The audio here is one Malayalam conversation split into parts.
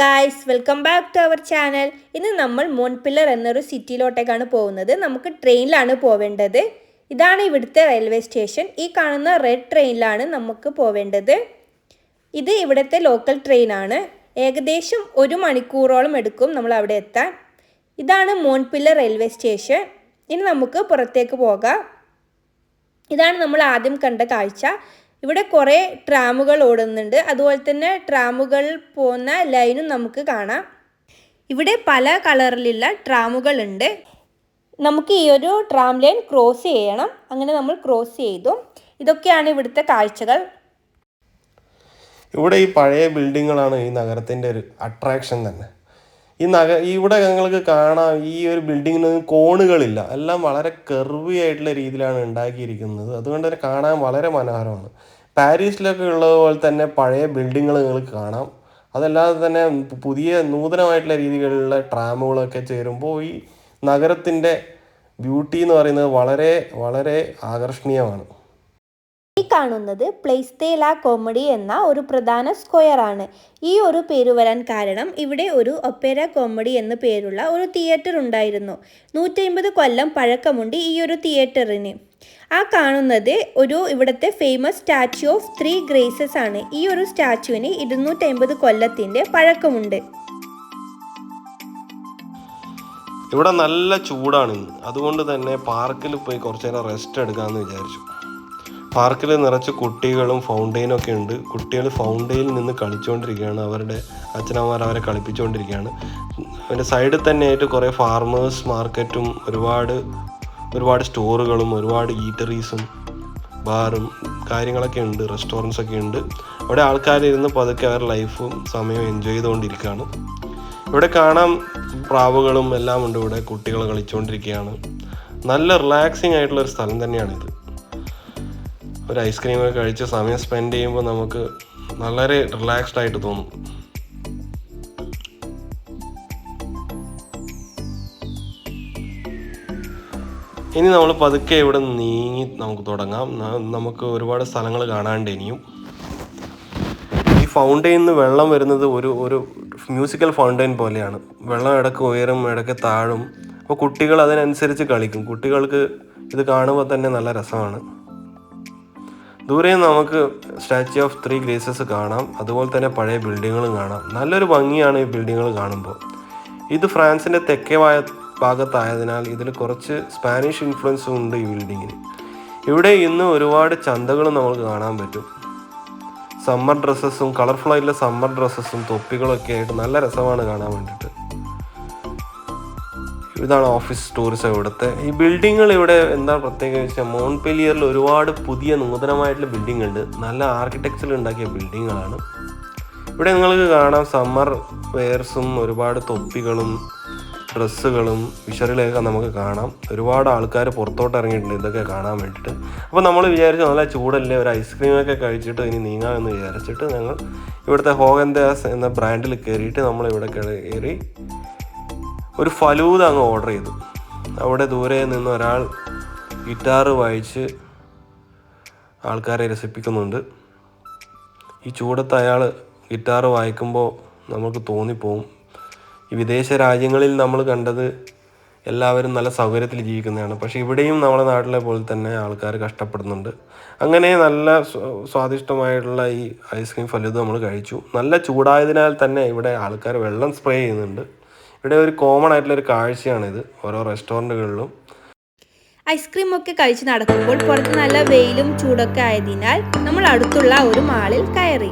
Guys welcome back to our channel ഇന്ന് നമ്മൾ മോൺപില്ലർ എന്നൊരു സിറ്റിയിലോട്ടേക്കാണ് പോകുന്നത്. നമുക്ക് ട്രെയിനിലാണ് പോവേണ്ടത്. ഇതാണ് ഇവിടുത്തെ റെയിൽവേ സ്റ്റേഷൻ ഈ കാണുന്ന റെഡ് ട്രെയിനിലാണ് നമുക്ക് പോവേണ്ടത്. ഇത് ഇവിടുത്തെ ലോക്കൽ ട്രെയിനാണ് ഏകദേശം ഒരു മണിക്കൂറോളം എടുക്കും നമ്മൾ അവിടെ എത്താൻ. ഇതാണ് മോൺപില്ലർ റെയിൽവേ സ്റ്റേഷൻ ഇനി നമുക്ക് പുറത്തേക്ക് പോകാം. ഇതാണ് നമ്മൾ ആദ്യം കണ്ട കാഴ്ച. ഇവിടെ കുറേ ട്രാമുകൾ ഓടുന്നുണ്ട്. അതുപോലെ തന്നെ ട്രാമുകൾ പോകുന്ന ലൈനും നമുക്ക് കാണാം. ഇവിടെ പല കളറിലുള്ള ട്രാമുകൾ ഉണ്ട്. നമുക്ക് ഈ ഒരു ട്രാം ലൈൻ ക്രോസ് ചെയ്യണം. അങ്ങനെ നമ്മൾ ക്രോസ് ചെയ്തു. ഇതൊക്കെയാണ് ഇവിടുത്തെ കാഴ്ചകൾ. ഇവിടെ ഈ പഴയ ബിൽഡിങ്ങുകളാണ് ഈ നഗരത്തിന്റെ ഒരു അട്രാക്ഷൻ തന്നെ. ഈ നഗ ഇവിടെ നിങ്ങൾക്ക് കാണാം ഈ ഒരു ബിൽഡിങ്ങിന് കോണുകളില്ല. എല്ലാം വളരെ കെർവി ആയിട്ടുള്ള രീതിയിലാണ് ഉണ്ടാക്കിയിരിക്കുന്നത്. അതുകൊണ്ട് തന്നെ കാണാൻ വളരെ മനോഹരമാണ്. പാരീസിലൊക്കെ ഉള്ളതുപോലെ തന്നെ പഴയ ബിൽഡിങ്ങുകൾ നിങ്ങൾക്ക് കാണാം. അതല്ലാതെ തന്നെ പുതിയ നൂതനമായിട്ടുള്ള രീതികളിലുള്ള ട്രാമുകളൊക്കെ ചേരുമ്പോൾ ഈ നഗരത്തിന്റെ ബ്യൂട്ടി എന്ന് പറയുന്നത് വളരെ വളരെ ആകർഷണീയമാണ്. കാണുന്നത് പ്ലേസ് ലാ കോമഡി എന്ന ഒരു പ്രധാന സ്ക്വയർ ആണ്. ഈ ഒരു പേര് വരാൻ കാരണം ഇവിടെ ഒരു ഒപ്പേര കോമഡി എന്ന പേരുള്ള ഒരു തിയേറ്റർ ഉണ്ടായിരുന്നു. നൂറ്റമ്പത് കൊല്ലം പഴക്കമുണ്ട് ഈ ഒരു തിയേറ്ററിന്. ആ കാണുന്നത് ഒരു ഇവിടുത്തെ famous statue of three graces ആണ്. ഈ ഒരു സ്റ്റാച്യുവിന് ഇരുന്നൂറ്റമ്പത് കൊല്ലത്തിന്റെ പഴക്കമുണ്ട്. ഇവിടെ നല്ല ചൂടാണ് അതുകൊണ്ട് തന്നെ പാർക്കിൽ പോയി കുറച്ചു നേരം റെസ്റ്റ് എടുക്കാമെന്ന് വിചാരിച്ചു. പാർക്കിൽ നിറച്ച് കുട്ടികളും ഫൗണ്ടെയിനും ഒക്കെ ഉണ്ട്. കുട്ടികൾ ഫൗണ്ടെയിൽ നിന്ന് കളിച്ചുകൊണ്ടിരിക്കുകയാണ് അവരുടെ അച്ഛനമ്മമാർ അവരെ കളിപ്പിച്ചുകൊണ്ടിരിക്കുകയാണ് അതിന്റെ സൈഡിൽ തന്നെയായിട്ട് കുറേ ഫാർമേഴ്സ് മാർക്കറ്റും ഒരുപാട് ഒരുപാട് സ്റ്റോറുകളും ഒരുപാട് ഈറ്ററീസും ബാറും കാര്യങ്ങളൊക്കെ ഉണ്ട്. റെസ്റ്റോറന്റ്സ് ഒക്കെ ഉണ്ട്. അവിടെ ആൾക്കാരിരുന്ന് പതുക്കെ അവരുടെ ലൈഫും സമയവും എൻജോയ് ചെയ്തുകൊണ്ടിരിക്കുകയാണ്. ഇവിടെ കാണാം പ്രാവുകളും എല്ലാം ഉണ്ട് ഇവിടെ. കുട്ടികൾ കളിച്ചുകൊണ്ടിരിക്കുകയാണ് നല്ല റിലാക്സിങ് ആയിട്ടുള്ള ഒരു സ്ഥലം തന്നെയാണിത്. ഒരു ഐസ്ക്രീം ഒക്കെ കഴിച്ച് സമയം സ്പെൻഡ് ചെയ്യുമ്പോൾ നമുക്ക് വളരെ റിലാക്സ്ഡ് ആയിട്ട് തോന്നും. ഇനി നമ്മൾ പതുക്കെ ഇവിടെ നീങ്ങി നമുക്ക് തുടങ്ങാം. നമുക്ക് ഒരുപാട് സ്ഥലങ്ങൾ കാണാണ്ട് ഇനിയും. ഈ ഫൗണ്ടെയിൽ നിന്ന് വെള്ളം വരുന്നത് ഒരു ഒരു മ്യൂസിക്കൽ ഫൗണ്ടെയിൻ പോലെയാണ്. വെള്ളം ഇടയ്ക്ക് ഉയരും ഇടയ്ക്ക് താഴും. അപ്പോൾ കുട്ടികൾ അതിനനുസരിച്ച് കളിക്കും. കുട്ടികൾക്ക് ഇത് കാണുമ്പോൾ തന്നെ നല്ല രസമാണ്. ദൂരെ നമുക്ക് സ്റ്റാച്യു ഓഫ് ത്രീ ഗ്രേസസ് കാണാം. അതുപോലെ തന്നെ പഴയ ബിൽഡിങ്ങുകളും കാണാം. നല്ലൊരു ഭംഗിയാണ് ഈ ബിൽഡിങ്ങുകൾ കാണുമ്പോൾ. ഇത് ഫ്രാൻസിന്റെ തെക്കേ ഭാഗത്തായതിനാൽ ഇതിൽ കുറച്ച് സ്പാനിഷ് ഇൻഫ്ലുവൻസും ഉണ്ട് ഈ ബിൽഡിങ്ങിന്. ഇവിടെ ഇന്ന് ഒരുപാട് ചന്തകളും നമുക്ക് കാണാൻ പറ്റും. സമ്മർ ഡ്രസ്സസും കളർഫുൾ ആയിട്ടുള്ള സമ്മർ ഡ്രസ്സസും തൊപ്പികളൊക്കെ ആയിട്ട് നല്ല രസമാണ് കാണാൻ വേണ്ടിയിട്ട്. ഇതാണ് ഓഫീസ് ടൂറിസം ഇവിടുത്തെ. ഈ ബിൽഡിങ്ങൾ ഇവിടെ എന്താ പ്രത്യേകത വെച്ചാൽ മോൺപെലിയറിൽ ഒരുപാട് പുതിയ നൂതനമായിട്ടുള്ള ബിൽഡിംഗ് ഉണ്ട് നല്ല ആർക്കിടെക്ചർ ഉണ്ടാക്കിയ ബിൽഡിങ്ങുകളാണ് ഇവിടെ നിങ്ങൾക്ക് കാണാം സമ്മർ വെയർസും ഒരുപാട് തൊപ്പികളും ഡ്രസ്സുകളും വിഷറിലൊക്കെ നമുക്ക് കാണാം. ഒരുപാട് ആൾക്കാർ പുറത്തോട്ട് ഇറങ്ങിയിട്ടുണ്ട് ഇതൊക്കെ കാണാൻ വേണ്ടിയിട്ട്. അപ്പോൾ നമ്മൾ വിചാരിച്ചു നല്ല ചൂടല്ലേ ഒരു ഐസ്ക്രീമൊക്കെ കഴിച്ചിട്ട് ഇനി നീങ്ങാമെന്ന് വിചാരിച്ചിട്ട് ഞങ്ങൾ ഇവിടുത്തെ ഹോഗൻദാസ് എന്ന ബ്രാൻഡിൽ കയറിയിട്ട് നമ്മൾ ഇവിടെ കയറി ഒരു ഫലൂദ അങ്ങ് ഓർഡർ ചെയ്തു. അവിടെ ദൂരെ നിന്ന് ഒരാൾ ഗിറ്റാർ വായിച്ച് ആൾക്കാരെ രസിപ്പിക്കുന്നുണ്ട്. ഈ ചൂടത്ത് അയാൾ ഗിറ്റാർ വായിക്കുമ്പോൾ നമുക്ക് തോന്നിപ്പോവും. ഈ വിദേശ രാജ്യങ്ങളിൽ നമ്മൾ കണ്ടത് എല്ലാവരും നല്ല സൗകര്യത്തിൽ ജീവിക്കുന്നതാണ്. പക്ഷേ ഇവിടെയും നമ്മുടെ നാട്ടിലെ പോലെ തന്നെ ആൾക്കാർ കഷ്ടപ്പെടുന്നുണ്ട്. അങ്ങനെ നല്ല സ്വ- സ്വാദിഷ്ടമായിട്ടുള്ള ഈ ഐസ്ക്രീം ഫലൂദ നമ്മൾ കഴിച്ചു. നല്ല ചൂടായതിനാൽ തന്നെ ഇവിടെ ആൾക്കാർ വെള്ളം സ്പ്രേ ചെയ്യുന്നുണ്ട്. ഇവിടെ ഒരു കോമൺ ആയിട്ടുള്ള ഒരു കാഴ്ചയാണിത്. ഓരോ റെസ്റ്റോറന്റുകളിലും ഐസ്ക്രീം ഒക്കെ കഴിച്ച് നടക്കുമ്പോൾ പുറത്ത് നല്ല വെയിലും ചൂടൊക്കെ ആയതിനാൽ നമ്മൾ അടുത്തുള്ള ഒരു മാളിൽ കയറി.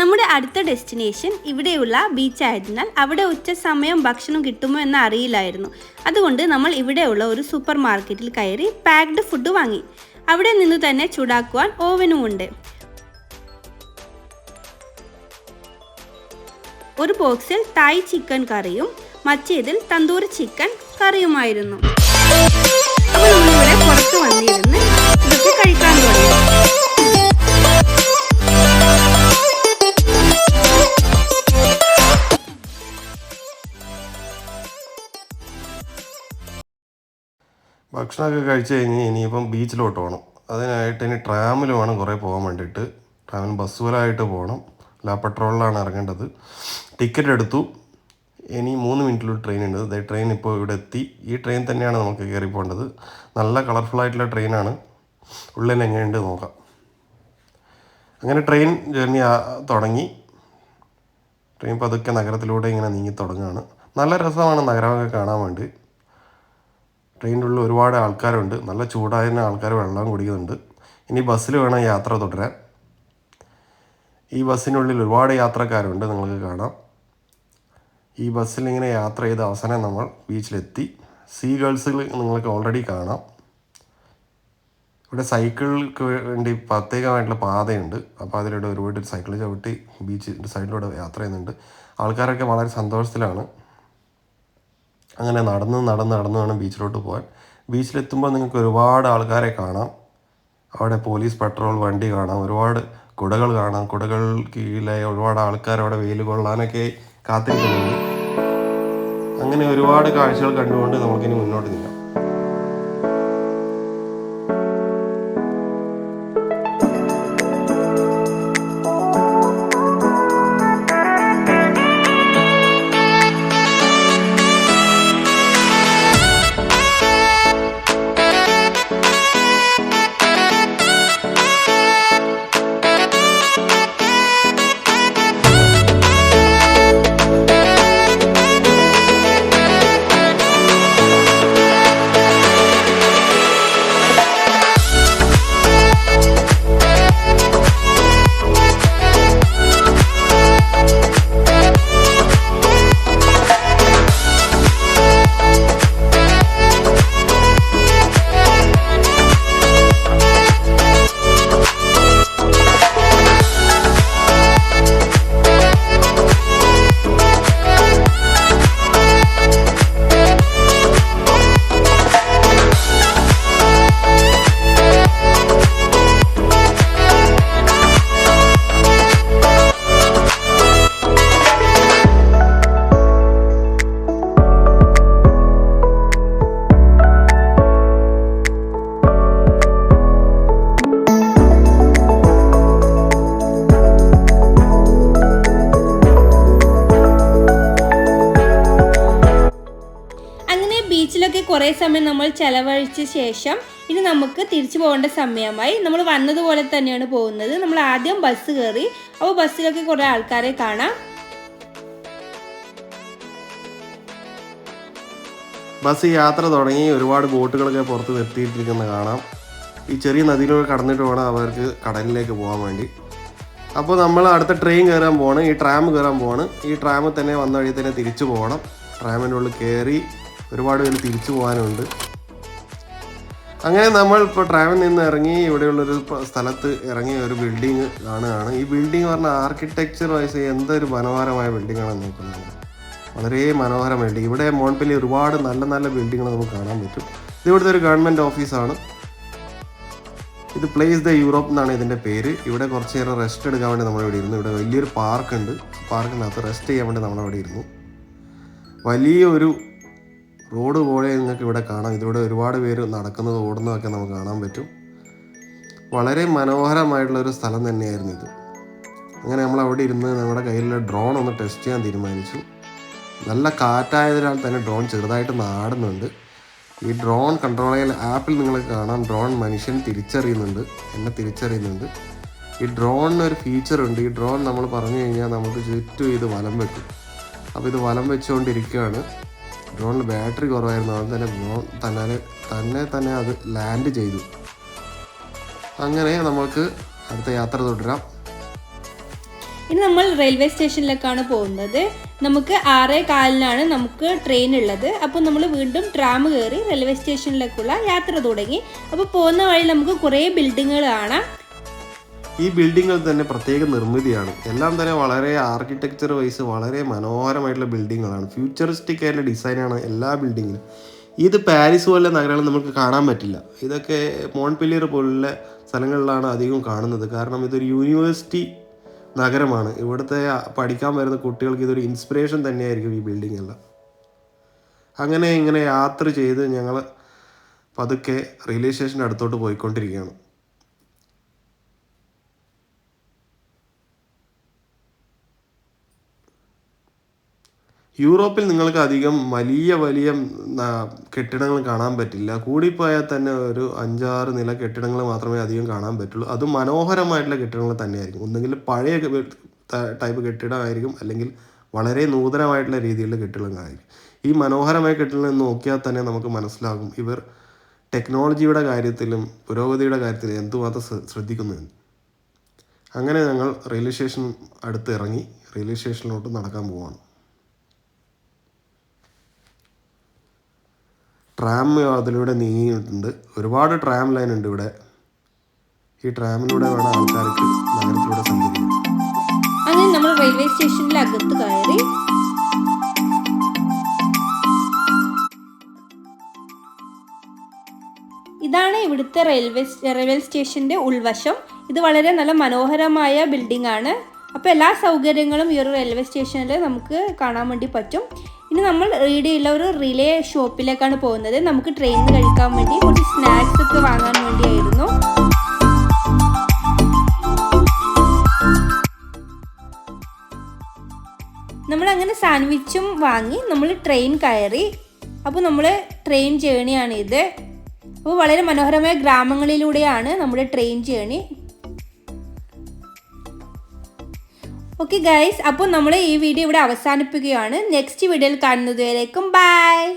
നമ്മുടെ അടുത്ത ഡെസ്റ്റിനേഷൻ ഇവിടെയുള്ള ബീച്ചായതിനാൽ അവിടെ ഉച്ച സമയം ഭക്ഷണം കിട്ടുമോ എന്ന് അറിയില്ലായിരുന്നു. അതുകൊണ്ട് നമ്മൾ ഇവിടെയുള്ള ഒരു സൂപ്പർ മാർക്കറ്റിൽ കയറി പാക്ഡ് ഫുഡ് വാങ്ങി. അവിടെ നിന്ന് തന്നെ ചൂടാക്കുവാൻ ഓവനും ഉണ്ട്. ഒരു ബോക്സിൽ തായ് ചിക്കൻ കറിയും മറ്റേതിൽ തന്തൂരി ചിക്കൻ കറിയുമായിരുന്നു. പുറത്ത് വന്നിരുന്ന് ഇതൊക്കെ കഴിക്കാൻ തുടങ്ങി. ഭക്ഷണമൊക്കെ കഴിച്ച് കഴിഞ്ഞ് ഇനിയിപ്പം ബീച്ചിലോട്ട് പോകണം അതിനായിട്ട് ഇനി ട്രാമിൽ വേണം കുറേ പോകാൻ വേണ്ടിയിട്ട്. ട്രാമിൽ ബസ്സുകളായിട്ട് പോകണം ലാ പെട്രോളിലാണ് ഇറങ്ങേണ്ടത്. ടിക്കറ്റ് എടുത്തു. ഇനി മൂന്ന് മിനിറ്റിലൊരു ട്രെയിൻ ഉണ്ട് അതായത് ട്രെയിൻ ഇപ്പോൾ ഇവിടെ എത്തി. ഈ ട്രെയിൻ തന്നെയാണ് നമുക്ക് കയറി പോകേണ്ടത്. നല്ല കളർഫുൾ ആയിട്ടുള്ള ട്രെയിനാണ്. ഉള്ളിൽ എങ്ങനെയുണ്ട് നോക്കാം. അങ്ങനെ ട്രെയിൻ ജേർണി തുടങ്ങി. ട്രെയിൻ പതുക്കെ നഗരത്തിലൂടെ ഇങ്ങനെ നീങ്ങി തുടങ്ങുകയാണ്. നല്ല രസമാണ് നഗരമൊക്കെ കാണാൻ വേണ്ടി. ട്രെയിനിന്റെ ഉള്ളിൽ ഒരുപാട് ആൾക്കാരുണ്ട്. നല്ല ചൂടായതിന് ആൾക്കാർ വെള്ളം കുടിക്കുന്നുണ്ട്. ഇനി ബസ്സിൽ വേണം യാത്ര തുടരാൻ. ഈ ബസ്സിനുള്ളിൽ ഒരുപാട് യാത്രക്കാരുണ്ട്. നിങ്ങൾക്ക് കാണാം. ഈ ബസ്സിൽ ഇങ്ങനെ യാത്ര ചെയ്ത് അവസാനം നമ്മൾ ബീച്ചിലെത്തി. സീ ഗേൾസിൽ നിങ്ങൾക്ക് ഓൾറെഡി കാണാം. ഇവിടെ സൈക്കിൾക്ക് വേണ്ടി പ്രത്യേകമായിട്ടുള്ള പാതയുണ്ട്. അപ്പോൾ അതിലൂടെ ഒരുപാട് സൈക്കിൾ ചവിട്ടി ബീച്ചിന്റെ സൈഡിലൂടെ യാത്ര ചെയ്യുന്നുണ്ട്. ആൾക്കാരൊക്കെ വളരെ സന്തോഷത്തിലാണ്. അങ്ങനെ നടന്ന് നടന്ന് നടന്ന് വേണം ബീച്ചിലോട്ട് പോകാൻ ബീച്ചിലെത്തുമ്പോൾ നിങ്ങൾക്ക് ഒരുപാട് ആൾക്കാരെ കാണാം. അവിടെ പോലീസ് പെട്രോൾ വണ്ടി കാണാം. ഒരുപാട് കുടകൾ കാണാം. കുടകൾ കീഴിലെ ഒരുപാട് ആൾക്കാർ അവിടെ വെയിൽ കൊള്ളാനൊക്കെ കാത്തിരിക്കുന്നുണ്ട്. അങ്ങനെ ഒരുപാട് കാഴ്ചകൾ കണ്ടുകൊണ്ട് നമുക്കിനി മുന്നോട്ട് നീങ്ങാം. കുറേ സമയം നമ്മൾ ചെലവഴിച്ച ശേഷം ഇനി നമുക്ക് തിരിച്ചു പോകേണ്ട സമയമായി നമ്മൾ വന്നതുപോലെ തന്നെയാണ് പോകുന്നത്. നമ്മൾ ആദ്യം ബസ് കയറി. അപ്പോൾ ബസ്സിലൊക്കെ കുറേ ആൾക്കാരെ കാണാം. ബസ് യാത്ര തുടങ്ങി ഒരുപാട് ബോട്ടുകളൊക്കെ പുറത്ത് നിർത്തിയിട്ടിരിക്കുന്ന കാണാം. ഈ ചെറിയ നദിയിലൂടെ കടന്നിട്ട് വേണം അവർക്ക് കടലിലേക്ക് പോകാൻ വേണ്ടി. അപ്പോൾ നമ്മൾ അടുത്ത ട്രെയിൻ കയറാൻ പോകണം ഈ ട്രാം കയറാൻ പോകണം ഈ ട്രാമിൽ തന്നെ വന്ന വഴി തന്നെ തിരിച്ചു പോകണം. ട്രാമിന്റെ ഉള്ളിൽ കയറി ഒരുപാട് പേര് തിരിച്ചു പോകാനുണ്ട്. അങ്ങനെ നമ്മൾ ഇപ്പോൾ ട്രാവൽ നിന്ന് ഇറങ്ങി ഇവിടെയുള്ളൊരു സ്ഥലത്ത് ഇറങ്ങിയ ഒരു ബിൽഡിങ് കാണുകയാണ്. ഈ ബിൽഡിംഗ് പറഞ്ഞാൽ ആർക്കിടെക്ചർ വൈസ് എന്തൊരു മനോഹരമായ ബിൽഡിങ്ങാണ് നോക്കുന്നത് വളരെ മനോഹരമായ ബിൽഡിംഗ് ഇവിടെ മോൺപല്ലി ഒരുപാട് നല്ല നല്ല ബിൽഡിങ്ങുകൾ നമുക്ക് കാണാൻ പറ്റും. ഇത് ഇവിടുത്തെ ഒരു ഗവൺമെന്റ് ഓഫീസാണ് ഇത് പ്ലേസ് ദ യൂറോപ്പ് എന്നാണ് ഇതിന്റെ പേര്. ഇവിടെ കുറച്ച് നേരം റെസ്റ്റ് എടുക്കാൻ വേണ്ടി നമ്മളിവിടെ ഇരുന്നു. ഇവിടെ വലിയൊരു പാർക്കുണ്ട് പാർക്കിനകത്ത് റെസ്റ്റ് ചെയ്യാൻ വേണ്ടി നമ്മളവിടെ ഇരുന്നു. വലിയൊരു റോഡ് പോലെ നിങ്ങൾക്ക് ഇവിടെ കാണാം. ഇതിവിടെ ഒരുപാട് പേര് നടക്കുന്നത് ഓടുന്നതൊക്കെ നമുക്ക് കാണാൻ പറ്റും. വളരെ മനോഹരമായിട്ടുള്ളൊരു സ്ഥലം തന്നെയായിരുന്നു ഇത്. അങ്ങനെ നമ്മൾ അവിടെ ഇരുന്ന് നമ്മുടെ കയ്യിലുള്ള ഡ്രോൺ ഒന്ന് ടെസ്റ്റ് ചെയ്യാൻ തീരുമാനിച്ചു. നല്ല കാറ്റായതിനാൽ തന്നെ ഡ്രോൺ ചെറുതായിട്ട് നാടുന്നുണ്ട്. ഈ ഡ്രോൺ കൺട്രോൾ ചെയ്യാൻ ആപ്പിൽ നിങ്ങൾക്ക് കാണാം. ഡ്രോൺ മനുഷ്യൻ തിരിച്ചറിയുന്നുണ്ട്. എന്നെ തിരിച്ചറിയുന്നുണ്ട്. ഈ ഡ്രോണിന് ഒരു ഫീച്ചർ ഉണ്ട്. ഈ ഡ്രോൺ നമ്മൾ പറഞ്ഞു കഴിഞ്ഞാൽ നമുക്ക് ചുറ്റും ഇത് വലം വെക്കും. അപ്പോൾ ഇത് വലം വെച്ചുകൊണ്ടിരിക്കുകയാണ്. ഡ്രോണിൽ ബാറ്ററി കുറവായിരുന്നു. അതുകൊണ്ട് തന്നെ ഡ്രോൺ തന്നെ തന്നെ തന്നെ അത് ലാൻഡ് ചെയ്തു. അങ്ങനെ നമുക്ക് അടുത്ത യാത്ര തുടരാം. ഇനി നമ്മൾ റെയിൽവേ സ്റ്റേഷനിലേക്കാണ് പോകുന്നത്. നമുക്ക് ആറേ കാലിനാണ് നമുക്ക് ട്രെയിൻ ഉള്ളത്. അപ്പോൾ നമ്മൾ വീണ്ടും ട്രാം കയറി റെയിൽവേ സ്റ്റേഷനിലേക്കുള്ള യാത്ര തുടങ്ങി. അപ്പോൾ പോകുന്ന വഴി നമുക്ക് കുറേ ബിൽഡിങ്ങുകൾ കാണാം. ഈ ബിൽഡിങ്ങിൽ തന്നെ പ്രത്യേക നിർമ്മിതിയാണ്. എല്ലാം തന്നെ വളരെ ആർക്കിടെക്ചർ വൈസ് വളരെ മനോഹരമായിട്ടുള്ള ബിൽഡിങ്ങുകളാണ് ഫ്യൂച്ചറിസ്റ്റിക് ആയിട്ടുള്ള ഡിസൈനാണ് എല്ലാ ബിൽഡിങ്ങിലും ഇത് പാരീസ് പോലുള്ള നഗരങ്ങളിൽ നമുക്ക് കാണാൻ പറ്റില്ല. ഇതൊക്കെ മോൺപില്ലിയർ പോലുള്ള സ്ഥലങ്ങളിലാണ് അധികം കാണുന്നത്. കാരണം ഇതൊരു യൂണിവേഴ്സിറ്റി നഗരമാണ്. ഇവിടുത്തെ പഠിക്കാൻ വരുന്ന കുട്ടികൾക്ക് ഇതൊരു ഇൻസ്പിറേഷൻ തന്നെയായിരിക്കും ഈ ബിൽഡിംഗ് എല്ലാം. അങ്ങനെ ഇങ്ങനെ യാത്ര ചെയ്ത് ഞങ്ങൾ പതുക്കെ റെയിൽവേ സ്റ്റേഷന്റെ അടുത്തോട്ട് പോയിക്കൊണ്ടിരിക്കുകയാണ്. യൂറോപ്പിൽ നിങ്ങൾക്ക് അധികം വലിയ വലിയ കെട്ടിടങ്ങൾ കാണാൻ പറ്റില്ല. കൂടിപ്പോയാൽ തന്നെ ഒരു അഞ്ചാറ് നില കെട്ടിടങ്ങൾ മാത്രമേ അധികം കാണാൻ പറ്റുള്ളൂ. അത് മനോഹരമായിട്ടുള്ള കെട്ടിടങ്ങൾ തന്നെയായിരിക്കും. ഒന്നെങ്കിൽ പഴയ ടൈപ്പ് കെട്ടിടമായിരിക്കും അല്ലെങ്കിൽ വളരെ നൂതനമായിട്ടുള്ള രീതിയിലുള്ള കെട്ടിടങ്ങളായിരിക്കും. ഈ മനോഹരമായ കെട്ടിടങ്ങൾ നോക്കിയാൽ തന്നെ നമുക്ക് മനസ്സിലാകും ഇവർ ടെക്നോളജിയുടെ കാര്യത്തിലും പുരോഗതിയുടെ കാര്യത്തിലും എന്തുമാത്രം ശ്ര- ശ്രദ്ധിക്കുന്നു എന്ന്. അങ്ങനെ ഞങ്ങൾ റെയിൽവേ സ്റ്റേഷൻ അടുത്ത് ഇറങ്ങി റെയിൽവേ സ്റ്റേഷനിലോട്ട് നടക്കാൻ പോവാണ്. ട്രാം അതിലൂടെ നീങ്ങിയിട്ടുണ്ട്. ഒരുപാട് ട്രാം ലൈൻ ഉണ്ട് ഇവിടെ. ഈ ട്രാമിലൂടെ വേണം ആൾക്കാർക്ക് നഗരത്തിലൂടെ സഞ്ചരിക്കാൻ. അങ്ങനെ നമ്മൾ റെയിൽവേ കയറി. ഇതാണ് ഇവിടുത്തെ റെയിൽവേ റെയിൽവേ സ്റ്റേഷന്റെ ഉൾവശം. ഇത് വളരെ നല്ല മനോഹരമായ ബിൽഡിംഗ് ആണ്. അപ്പോൾ എല്ലാ സൗകര്യങ്ങളും ഈ ഒരു റെയിൽവേ സ്റ്റേഷനിൽ നമുക്ക് കാണാൻ വേണ്ടി പറ്റും. ഇനി നമ്മൾ റീഡിയുള്ള ഒരു റിലേ ഷോപ്പിലേക്കാണ് പോകുന്നത്. നമുക്ക് ട്രെയിനിൽ കഴിക്കാൻ വേണ്ടി കുറച്ച് സ്നാക്സ് ഒക്കെ വാങ്ങാൻ വേണ്ടിയായിരുന്നു. നമ്മൾ അങ്ങനെ സാൻഡ്വിച്ചും വാങ്ങി നമ്മൾ ട്രെയിൻ കയറി. അപ്പോൾ നമ്മൾ ട്രെയിൻ ജേണിയാണ് ഇത് അപ്പോൾ വളരെ മനോഹരമായ ഗ്രാമങ്ങളിലൂടെയാണ് നമ്മുടെ ട്രെയിൻ ജേണി ഓക്കെ ഗൈസ് അപ്പോൾ നമ്മൾ ഈ വീഡിയോ ഇവിടെ അവസാനിപ്പിക്കുകയാണ്. നെക്സ്റ്റ് വീഡിയോയിൽ കാണുന്നതുവരേക്കും ബൈ